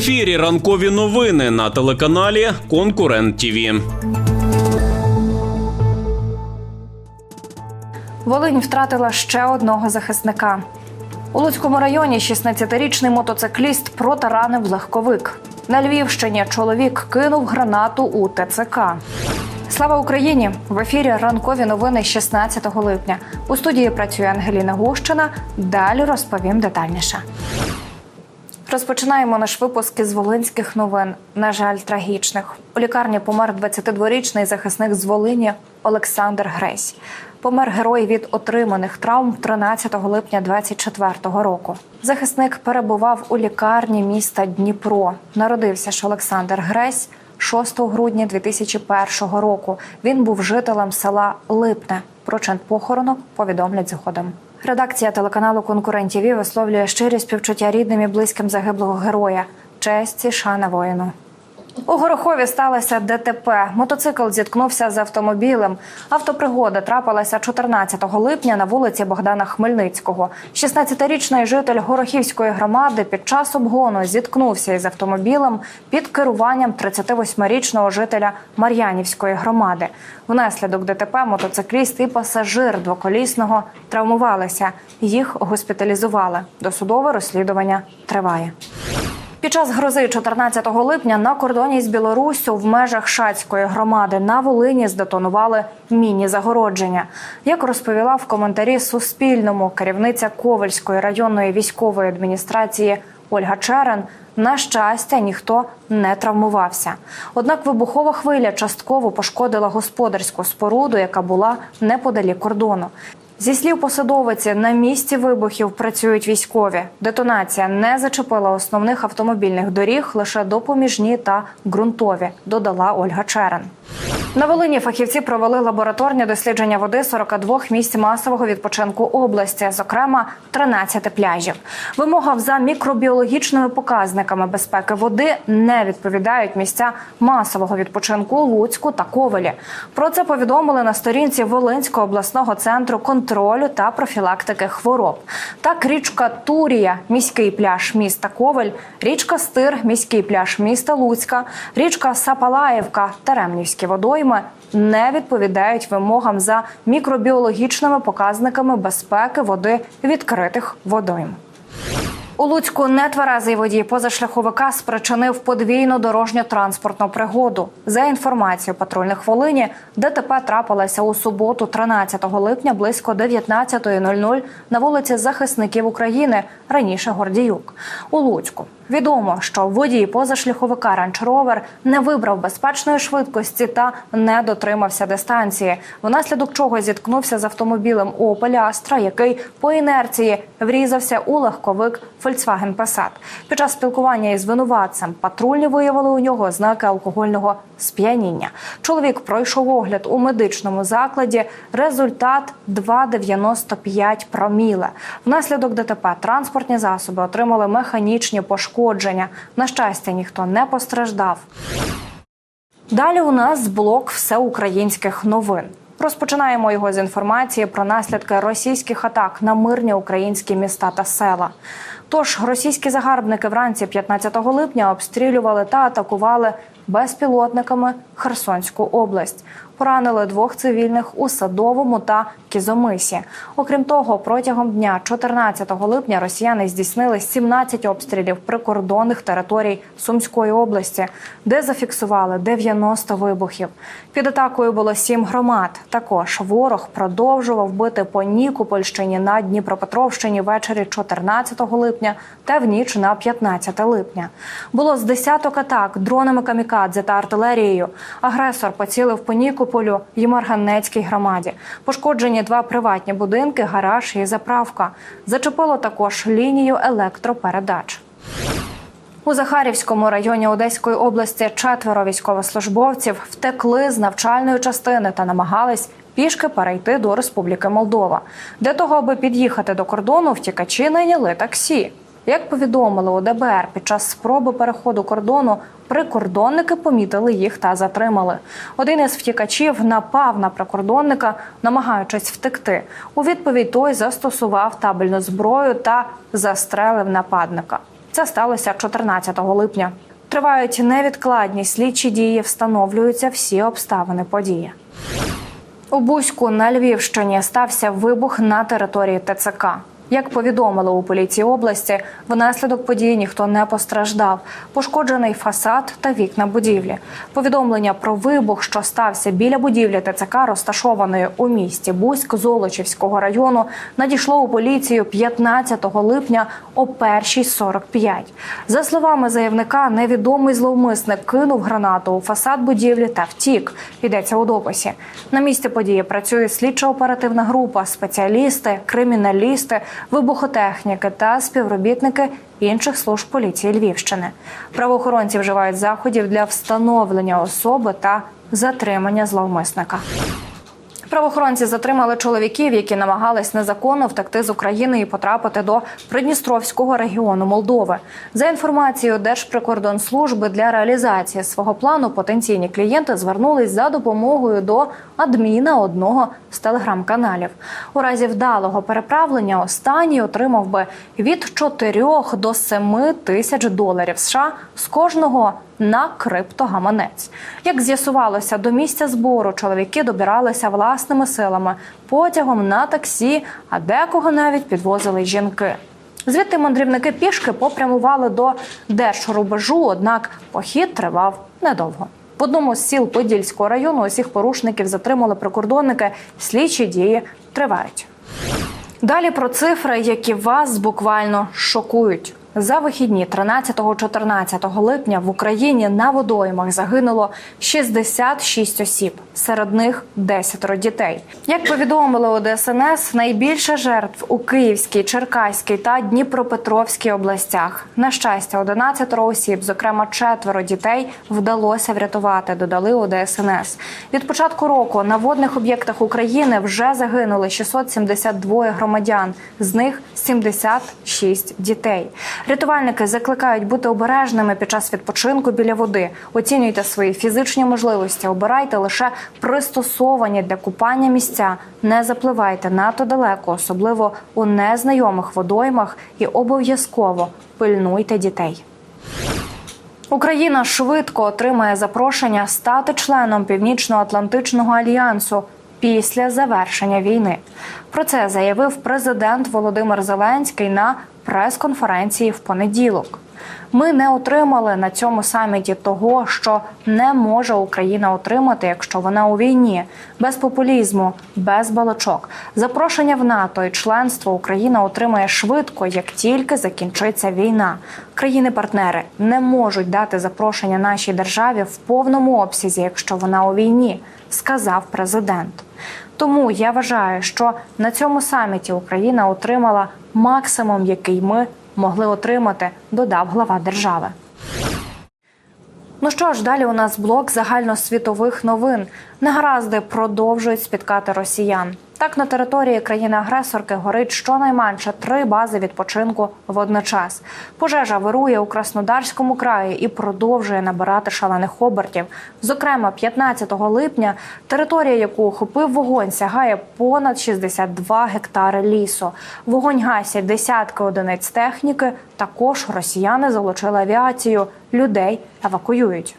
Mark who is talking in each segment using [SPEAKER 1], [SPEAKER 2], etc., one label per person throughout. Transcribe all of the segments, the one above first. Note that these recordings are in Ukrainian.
[SPEAKER 1] ефірі ранкові новини на телеканалі Конкурент ТІВІ.
[SPEAKER 2] Волинь втратила ще одного захисника. У Луцькому районі 16-річний мотоцикліст протаранив легковик. На Львівщині чоловік кинув гранату у ТЦК. Слава Україні! В ефірі ранкові новини 16 липня. У студії працює Ангеліна Гущина. Далі розповім детальніше. Розпочинаємо наш випуск із волинських новин. На жаль, трагічних. У лікарні помер 22-річний захисник з Волині Олександр Гресь. Помер герой від отриманих травм 13 липня 24 року. Захисник перебував у лікарні міста Дніпро. Народився ж Олександр Гресь 6 грудня 2001 року. Він був жителем села Липне. Про чин похорону повідомлять згодом. Редакція телеканалу Конкурентів висловлює щирі співчуття рідним і близьким загиблого героя. Честь і шана воїну. У Горохові сталося ДТП. Мотоцикл зіткнувся з автомобілем. Автопригода трапилася 14 липня на вулиці Богдана Хмельницького. 16-річний житель Горохівської громади під час обгону зіткнувся із автомобілем під керуванням 38-річного жителя Мар'янівської громади. Внаслідок ДТП мотоцикліст і пасажир двоколісного травмувалися. Їх госпіталізували. Досудове розслідування триває. Під час грози 14 липня на кордоні з Білоруссю в межах Шацької громади на Волині здетонували міні-загородження. Як розповіла в коментарі Суспільному керівниця Ковальської районної військової адміністрації Ольга Черен, на щастя, ніхто не травмувався. Однак вибухова хвиля частково пошкодила господарську споруду, яка була неподалік кордону. Зі слів посадовиці, на місці вибухів працюють військові. Детонація не зачепила основних автомобільних доріг, лише допоміжні та ґрунтові, додала Ольга Черен. На Волині фахівці провели лабораторні дослідження води 42 місць масового відпочинку області, зокрема 13 пляжів. Вимогам за мікробіологічними показниками безпеки води не відповідають місця масового відпочинку Луцьку та Ковелі. Про це повідомили на сторінці Волинського обласного центру контролю та профілактики хвороб. Так, річка Турія, міський пляж міста Ковель, річка Стир, міський пляж міста Луцька, річка Сапалаївка, Теремнівські водойми не відповідають вимогам за мікробіологічними показниками безпеки води відкритих водойм. У Луцьку нетверезий водій позашляховика спричинив подвійну дорожньо-транспортну пригоду. За інформацією патрульних Волині, ДТП трапилося у суботу, 13 липня, близько 19.00 на вулиці Захисників України, раніше Гордіюк. У Луцьку відомо, що водій позашляховика Range Rover не вибрав безпечної швидкості та не дотримався дистанції, внаслідок чого зіткнувся з автомобілем Opel Astra, який по інерції врізався у легковик Volkswagen Passat. Під час спілкування із винуватцем патрульні виявили у нього ознаки алкогольного сп'яніння. Чоловік пройшов огляд у медичному закладі. Результат 2,95 проміле. Внаслідок ДТП транспортні засоби отримали механічні пошкодження. На щастя, ніхто не постраждав. Далі у нас блок всеукраїнських новин. Розпочинаємо його з інформації про наслідки російських атак на мирні українські міста та села. Тож російські загарбники вранці 15 липня обстрілювали та атакували безпілотниками Херсонську область. Поранили двох цивільних у садовому та кізомисі. Окрім того, протягом дня 14 липня росіяни здійснили 17 обстрілів прикордонних територій Сумської області, де зафіксували 90 вибухів. Під атакою було сім громад. Також ворог продовжував бити по Нікопольщині на Дніпропетровщині ввечері 14 липня та в ніч на 15 липня. Було з десяток атак дронами камікадзе та артилерією. Агресор поцілив по Нікополю й Марганецькій громаді. Пошкоджені два приватні будинки, гараж і заправка. Зачепило також лінію електропередач. У Захарівському районі Одеської області четверо військовослужбовців втекли з навчальної частини та намагались пішки перейти до Республіки Молдова. Для того, аби під'їхати до кордону, втікачі найняли таксі. Як повідомили у ДБР, під час спроби переходу кордону прикордонники помітили їх та затримали. Один із втікачів напав на прикордонника, намагаючись втекти. У відповідь той застосував табельну зброю та застрелив нападника. Це сталося 14 липня. Тривають невідкладні слідчі дії, встановлюються всі обставини події. У Бузьку на Львівщині стався вибух на території ТЦК. Як повідомили у поліції області, внаслідок події ніхто не постраждав. Пошкоджений фасад та вікна будівлі. Повідомлення про вибух, що стався біля будівлі ТЦК, розташованої у місті Бузьк Золочівського району, надійшло у поліцію 15 липня о 1.45. За словами заявника, невідомий зловмисник кинув гранату у фасад будівлі та втік. Йдеться у дописі. На місці події працює слідчо-оперативна група, спеціалісти, криміналісти, вибухотехніки та співробітники інших служб поліції Львівщини. Правоохоронці вживають заходів для встановлення особи та затримання зловмисника. Правоохоронці затримали чоловіків, які намагались незаконно втекти з України і потрапити до Придністровського регіону Молдови. За інформацією Держприкордонслужби для реалізації свого плану потенційні клієнти звернулись за допомогою до адміна одного з телеграм-каналів. У разі вдалого переправлення останній отримав би від 4 до 7 тисяч доларів США з кожного на криптогаманець. Як з'ясувалося, до місця збору чоловіки добиралися власними силами потягом на таксі, а декого навіть підвозили жінки. Звідти мандрівники пішки попрямували до держрубежу, однак похід тривав недовго. В одному з сіл Подільського району усіх порушників затримали прикордонники. Слідчі дії тривають. Далі про цифри, які вас буквально шокують. За вихідні 13-14 липня в Україні на водоймах загинуло 66 осіб, серед них 10 дітей. Як повідомили у ДСНС, найбільше жертв у Київській, Черкаській та Дніпропетровській областях. На щастя, 11 осіб, зокрема четверо дітей, вдалося врятувати. Додали у ДСНС. Від початку року на водних об'єктах України вже загинули 672 громадян, з них 76 дітей. Рятувальники закликають бути обережними під час відпочинку біля води. Оцінюйте свої фізичні можливості, обирайте лише пристосовані для купання місця. Не запливайте надто далеко, особливо у незнайомих водоймах, і обов'язково пильнуйте дітей. Україна швидко отримає запрошення стати членом Північно-Атлантичного альянсу після завершення війни. Про це заявив президент Володимир Зеленський на прес-конференції в понеділок. Ми не отримали на цьому саміті того, що не може Україна отримати, якщо вона у війні, без популізму, без балачок. Запрошення в НАТО і членство Україна отримає швидко, як тільки закінчиться війна. Країни-партнери не можуть дати запрошення нашій державі в повному обсязі, якщо вона у війні, сказав президент. Тому я вважаю, що на цьому саміті Україна отримала максимум, який ми могли отримати, додав глава держави. Ну що ж, далі у нас блок загальносвітових новин. Негаразди продовжують спіткати росіян. Так, на території країни-агресорки горить щонайменше три бази відпочинку водночас. Пожежа вирує у Краснодарському краї і продовжує набирати шалених обертів. Зокрема, 15 липня територія, яку охопив вогонь, сягає понад 62 гектари лісу. Вогонь гасять десятки одиниць техніки. Також росіяни залучили авіацію. Людей евакуюють.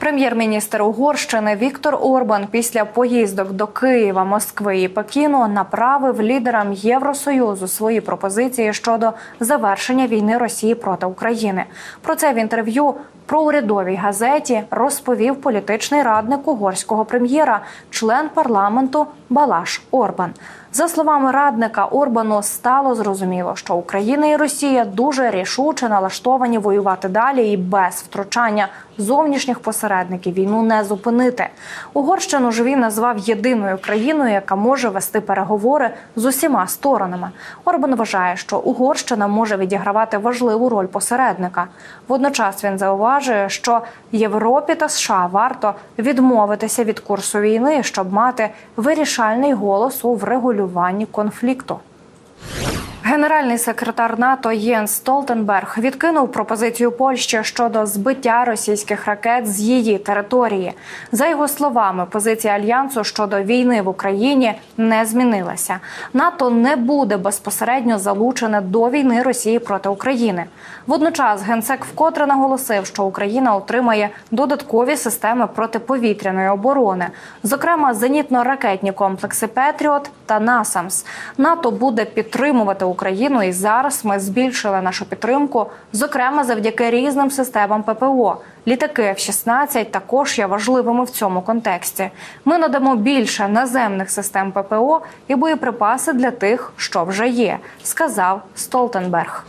[SPEAKER 2] Прем'єр-міністр Угорщини Віктор Орбан після поїздок до Києва, Москви і Пекіну направив лідерам Євросоюзу свої пропозиції щодо завершення війни Росії проти України. Про це в інтерв'ю про урядовій газеті розповів політичний радник угорського прем'єра, член парламенту Балаш Орбан. За словами радника Орбану, стало зрозуміло, що Україна і Росія дуже рішуче налаштовані воювати далі і без втручання зовнішніх посередників війну не зупинити. Угорщину ж він назвав єдиною країною, яка може вести переговори з усіма сторонами. Орбан вважає, що Угорщина може відігравати важливу роль посередника. Водночас він зауважує, що Європі та США варто відмовитися від курсу війни, щоб мати вирішальний голос у врегулюванні конфлікту. Генеральний секретар НАТО Єнс Столтенберг відкинув пропозицію Польщі щодо збиття російських ракет з її території. За його словами, позиція альянсу щодо війни в Україні не змінилася. НАТО не буде безпосередньо залучене до війни Росії проти України. Водночас генсек вкотре наголосив, що Україна отримає додаткові системи протиповітряної оборони, зокрема зенітно-ракетні комплекси Петріот та Насамс. НАТО буде підтримувати Україну, і зараз ми збільшили нашу підтримку, зокрема завдяки різним системам ППО. Літаки F-16 також є важливими в цьому контексті. Ми надамо більше наземних систем ППО і боєприпаси для тих, що вже є, сказав Столтенберг.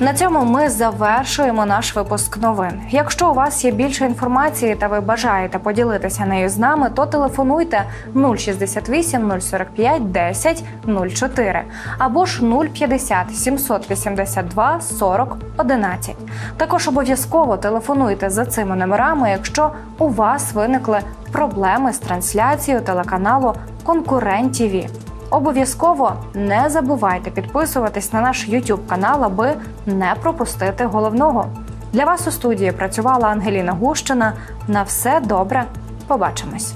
[SPEAKER 2] На цьому ми завершуємо наш випуск новин. Якщо у вас є більше інформації та ви бажаєте поділитися нею з нами, то телефонуйте 068 045 10 04 або ж 050 782 40 11. Також обов'язково телефонуйте за цими номерами, якщо у вас виникли проблеми з трансляцією телеканалу Конкурент ТІВІ. Обов'язково не забувайте підписуватись на наш YouTube канал, аби не пропустити головного. Для вас у студії працювала Ангеліна Гущина. На все добре. Побачимось.